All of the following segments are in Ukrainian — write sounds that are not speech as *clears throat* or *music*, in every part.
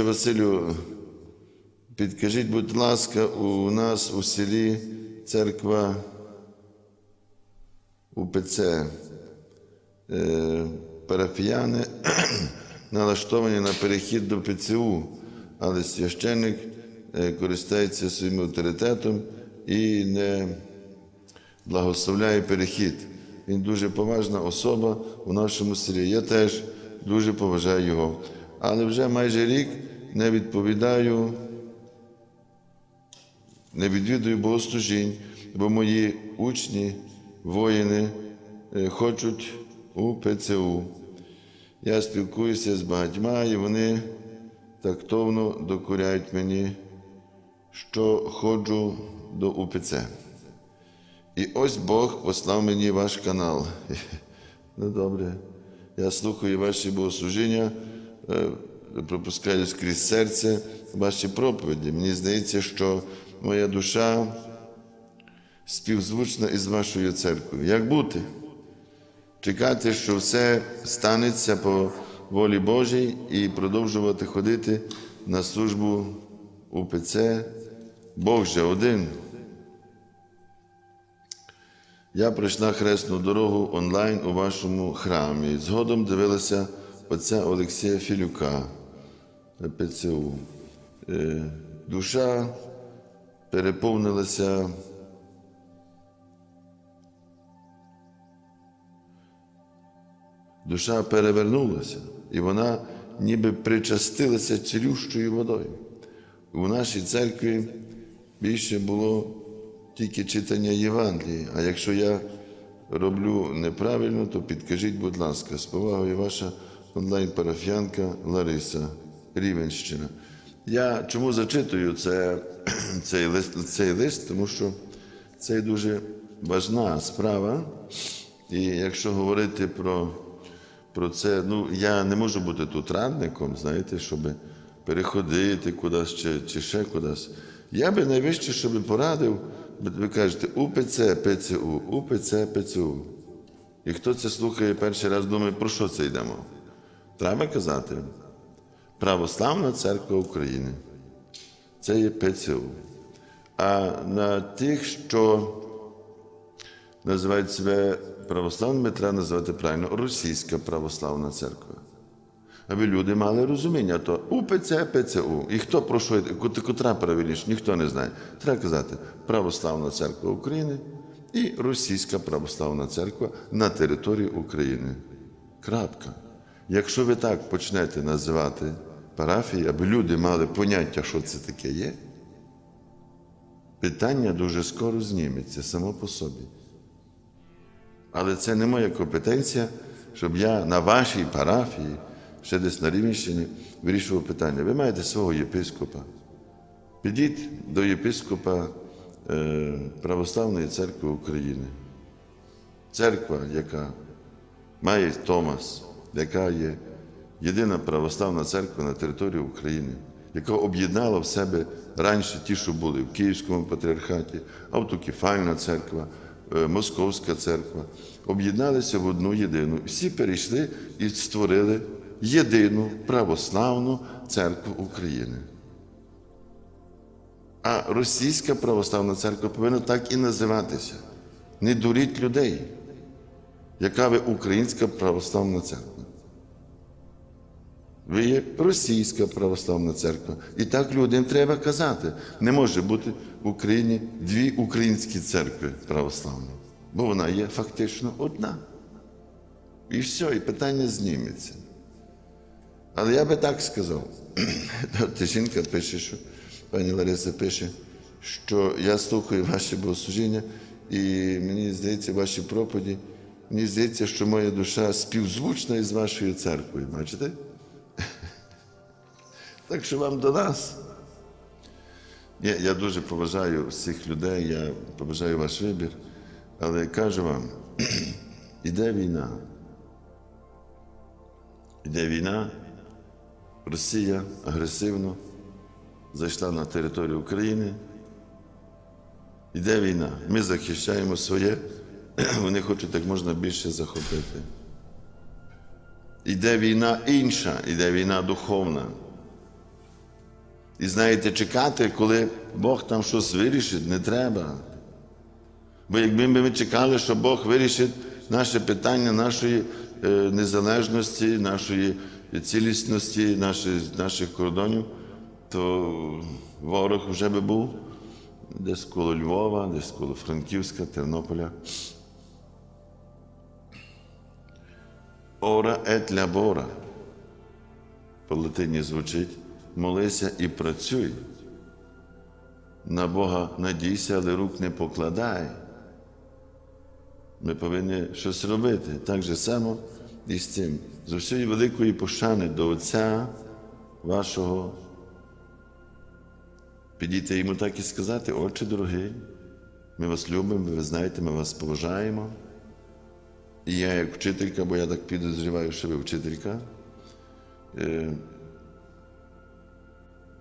Василю, підкажіть, будь ласка, у нас у селі церква УПЦ. Е, Парафіяни *clears throat* налаштовані на перехід до ПЦУ, але священник е, користується своїм авторитетом і не благословляє перехід. Він дуже поважна особа у нашому селі. Я теж дуже поважаю його. Але вже майже рік не відповідаю, не відвідую богослужінь, бо мої учні, воїни е, хочуть у ПЦУ. Я спілкуюся з багатьма, і вони тактовно докоряють мені, що ходжу до УПЦ. І ось Бог послав мені ваш канал. *laughs* Ну добре. Я слухаю ваші богослужіння, е, пропускаю скрізь серце ваші проповіді. Мені здається, що моя душа співзвучна із вашою церквою. Як бути? Чекати, що все станеться по волі Божій і продовжувати ходити на службу УПЦ. Бог же один. Я пройшла хресну дорогу онлайн у вашому храмі. Згодом дивилася отця Олексія Філюка ПЦУ. Е, Душа переповнилася душа перевернулася, і вона ніби причастилася цілющою водою. У нашій церкві більше було тільки читання Євангелії. А якщо я роблю неправильно, то підкажіть, будь ласка, з повагою ваша онлайн-парафіянка Лариса Рівенщина. Я чому зачитую це, *clears throat* цей, лист, цей лист? Тому що це дуже важна справа. І якщо говорити про, про це, ну я не можу бути тут радником, знаєте, щоб переходити кудись чи, чи ще кудись. Я би найвище, щоб порадив, ви кажете, УПЦ, ПЦУ, УПЦ, ПЦУ. І хто це слухає перший раз, думає, про що це йдемо? Треба казати. Православна церква України. Це є ПЦУ. А на тих, що називають себе православними, треба називати правильно Російська православна церква. Аби люди мали розуміння, то УПЦ, ПЦУ. І хто про що котра правильніше, ніхто не знає. Треба казати Православна церква України і Російська православна церква на території України. Крапка. Якщо ви так почнете називати парафії, аби люди мали поняття, що це таке є, питання дуже скоро зніметься само по собі. Але це не моя компетенція, щоб я на вашій парафії, ще десь на Рівненщині, вирішував питання. Ви маєте свого єпископа. Підіть до єпископа е, Православної церкви України. Церква, яка має Томас, яка є єдина православна церква на території України, яка об'єднала в себе раніше ті, що були в Київському патріархаті, автокефальна церква, е, Московська церква, об'єдналися в одну єдину. Всі перейшли і створили єдину православну церкву України. А російська православна церква повинна так і називатися. Не дуріть людей, яка ви українська православна церква. Ви є російська православна церква. І так людям треба казати. Не може бути в Україні дві українські церкви православні, бо вона є фактично одна. І все, і питання зніметься. Але я би так сказав. *clears throat* Та жінка пише, що пані Лариса пише, що я слухаю ваші богослужіння, і мені здається, ваші проповіді, мені здається, що моя душа співзвучна із вашою церквою. Бачите? Так що вам до нас. Я, я дуже поважаю всіх людей, я поважаю ваш вибір, але кажу вам, *clears throat* іде війна. Іде війна, Росія агресивно зайшла на територію України. Іде війна. Ми захищаємо своє, *clears throat* вони хочуть як можна більше захопити. Іде війна інша, іде війна духовна. І знаєте, чекати, коли Бог там щось вирішить, не треба. Бо якби ми чекали, що Бог вирішить наше питання нашої е, незалежності, нашої цілісності, наших, наших кордонів, то ворог вже би був десь коло Львова, десь коло Франківська, Тернополя. Ора ет лябора. По латині звучить молися і працюй. На Бога надійся, але рук не покладай. Ми повинні щось робити. Так же само і з цим. З усієї великої пошани до Отця вашого. Підійти йому так і сказати, Отче дорогий, ми вас любимо, ви знаєте, ми вас поважаємо. І я, як вчителька, бо я так підозріваю, що ви вчителька, е,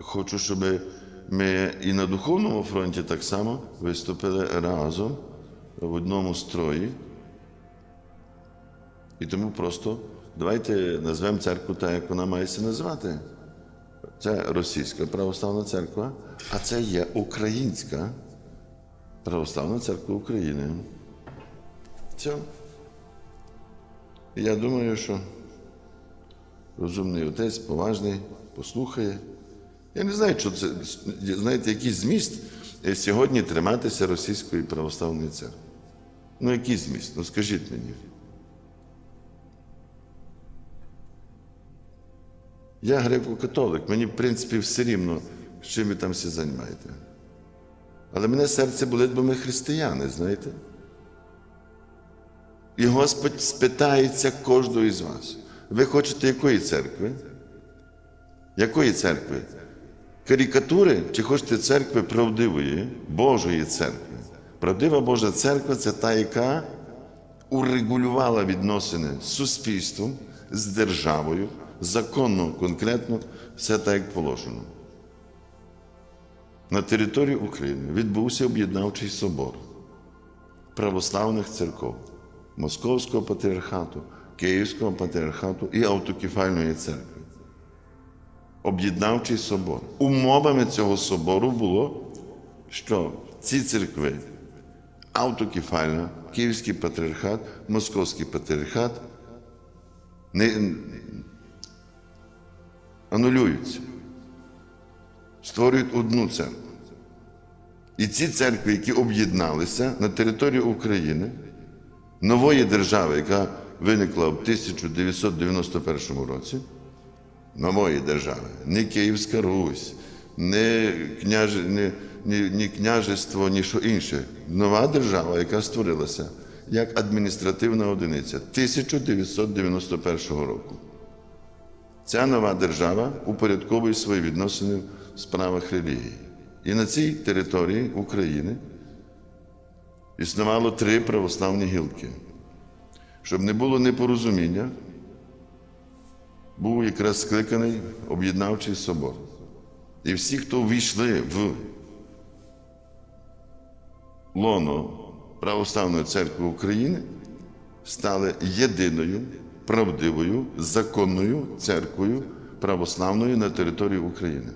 хочу, щоб ми і на духовному фронті так само виступили разом в одному строї. І тому просто давайте назвемо церкву так, як вона має себе назвати. Це російська православна церква, а це є українська православна церква України. Все. Я думаю, що розумний отець, поважний, послухає. Я не знаю, що це, знаєте, який зміст е, сьогодні триматися Російської православної церкви. Ну, який зміст? Ну скажіть мені. Я греко-католик, мені, в принципі, все рівно, з чим ви там всі займаєте. Але мене серце болить, бо ми християни, знаєте. І Господь спитається кожного із вас. Ви хочете якої церкви? Якої церкви? Карикатури чи хочете церкви правдивої, Божої церкви? Правдива Божа церква це та, яка урегулювала відносини з суспільством, з державою, законно, конкретно, все так, як положено. На території України відбувся об'єднавчий собор православних церков, Московського патріархату, Київського патріархату і автокефальної церкви. Об'єднавчий собор. Умовами цього собору було, що ці церкви автокефальна, Київський патріархат, Московський патріархат не анулюються, створюють одну церкву. І ці церкви, які об'єдналися на території України, нової держави, яка виникла в 1991 році, нової держави, не Київська Русь, не, княж... не, ні, ні княжество, ні що інше. Нова держава, яка створилася як адміністративна одиниця 1991 року. Ця нова держава упорядковує свої відносини в справах релігії. І на цій території України існувало три православні гілки. Щоб не було непорозуміння, був якраз скликаний об'єднавчий собор. І всі, хто ввійшли в лоно Православної церкви України, стали єдиною, правдивою, законною церквою православною на території України.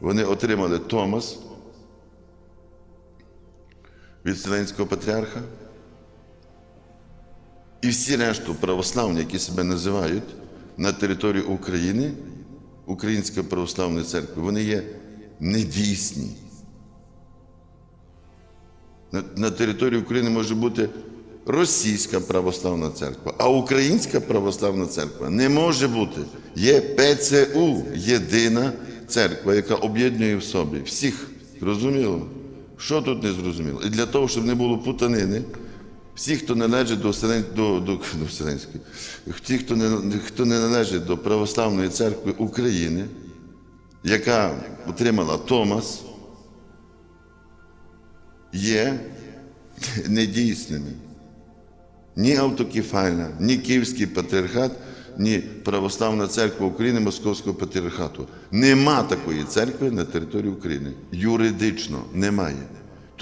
Вони отримали Томас від Вселенського патріарха. І всі решту православні, які себе називають на території України, Української православної церкви, вони є недійсні. На, на території України може бути російська православна церква, а українська православна церква не може бути. Є ПЦУ, єдина церква, яка об'єднує в собі всіх. Зрозуміло? Що тут не зрозуміло? І для того, щоб не було путанини, всі, хто належить до, до, до Вселенської, ті, хто не, хто не належить до Православної церкви України, яка отримала Томас, є недійсними. Ні автокефальна, ні Київський патріархат, ні Православна церква України Московського патріархату. Нема такої церкви на території України. Юридично немає.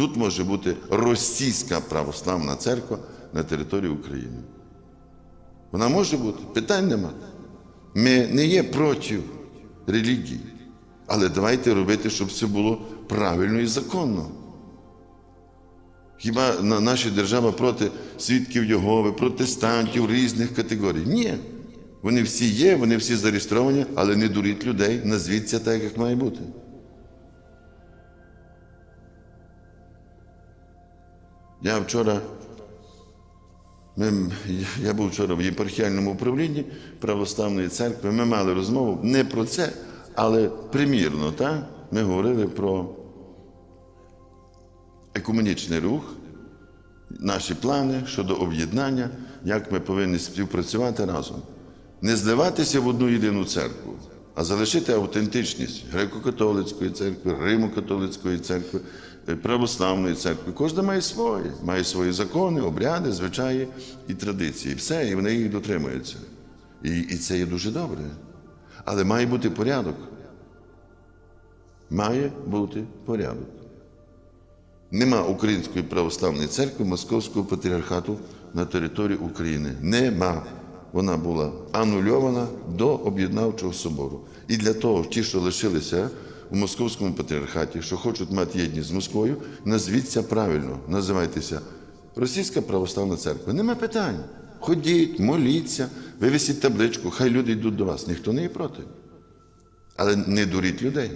Тут може бути російська православна церква на території України. Вона може бути, питань нема. Ми не є проти релігії, Але давайте робити, щоб все було правильно і законно. Хіба наша держава проти свідків Єгови, протестантів різних категорій? Ні. Вони всі є, вони всі зареєстровані, але не дуріть людей, назвіться так, як має бути. Я вчора, ми, я був вчора в єпархіальному управлінні православної церкви. Ми мали розмову не про це, але примірно. Так? Ми говорили про екуменічний рух, наші плани щодо об'єднання, як ми повинні співпрацювати разом. Не зливатися в одну єдину церкву, а залишити автентичність греко-католицької церкви, Римо-католицької церкви, православної церкви. Кожна має своє, має свої закони, обряди, звичаї і традиції. Все, і вони їх дотримуються. І, і це є дуже добре. Але має бути порядок. Має бути порядок. Нема Української православної церкви Московського патріархату на території України. Нема. Вона була анульована до об'єднавчого собору. І для того, ті, що лишилися у Московському патріархаті, що хочуть мати єдність з Москвою, назвіться правильно, називайтеся Російська православна церква. Нема питань. Ходіть, моліться, вивісіть табличку, хай люди йдуть до вас. Ніхто не є проти. Але не дуріть людей.